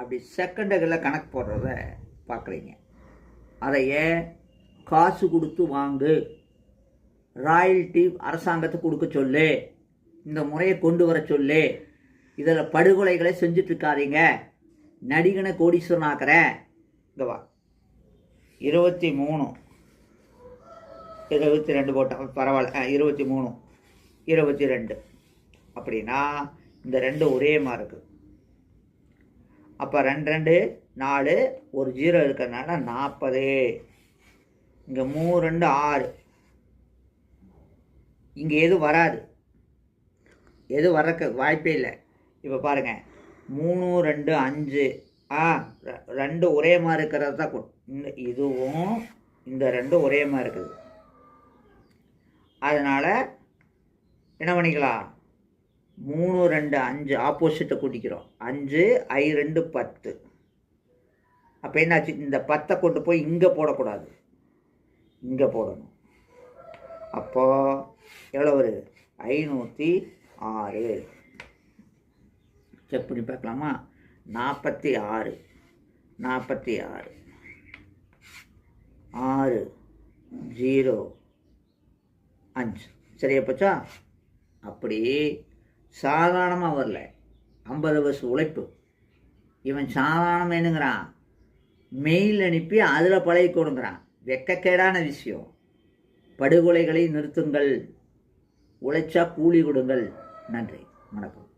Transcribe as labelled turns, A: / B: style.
A: அப்படி செகண்டுகளில் கணக்கு போடுறத பார்க்குறீங்க. அதையே காசு கொடுத்து வாங்கு. ராயல்ட்டி அரசாங்கத்துக்கு கொடுக்க சொல்லு. இந்த முறையை கொண்டு வர சொல்லு. இதில் படுகொலைகளை செஞ்சிட்ருக்காதீங்க. நடிகனை கோடீஸ்வரன் ஆக்கிறேன். இங்கே வா. இருபத்தி மூணு. இருபத்தி ரெண்டு போட்டோம். பரவாயில்ல. இருபத்தி மூணு. இருபத்தி ரெண்டு. அப்படின்னா இந்த ரெண்டு ஒரே மாதிரி இருக்குது அப்போ ரெண்டு ரெண்டு நாலு ஒரு ஜீரோ இருக்கிறதுனால நாற்பது இங்கே மூணு ரெண்டு ஆறு. இங்கே எதுவும் வராது. எது வரக்கு வாய்ப்பே இல்லை. இப்போ பாருங்கள் மூணு ரெண்டு அஞ்சு. ஆ ரெ- ரெண்டு ஒரே மாதிரி இருக்கிறது தான் இந்த இதுவும் இந்த ரெண்டும் ஒரே மாதிரி இருக்குது. அதனால் என்ன பண்ணிக்கலாம்? மூணு ரெண்டு அஞ்சு ஆப்போசிட்டை கூட்டிக்கிறோம். அஞ்சு ஐ ரெண்டு பத்து. அப்போ என்னாச்சு? இந்த பத்தை கொண்டு போய் இங்கே போடக்கூடாது. இங்கே போடணும். அப்போ எவ்வளோ வருது? ஐநூற்றி ஆறு. செக் பண்ணி பார்க்கலாமா? நாற்பத்தி ஆறு. நாற்பத்தி ஆறு. ஆறு ஜீரோ அஞ்சு. சரியா போச்சா? அப்படி சாதாரணமாக வரல. ஐம்பது வருஷம் உழைப்பு. இவன் சாதாரணம் என்னங்கிறான். மெயில் அனுப்பி அதில் பழகி கொடுங்கிறான் வெக்கக்கேடான விஷயம். படுகொலைகளை நிறுத்துங்கள். உழைச்சா கூலி கொடுங்கள். நன்றி. வணக்கம்.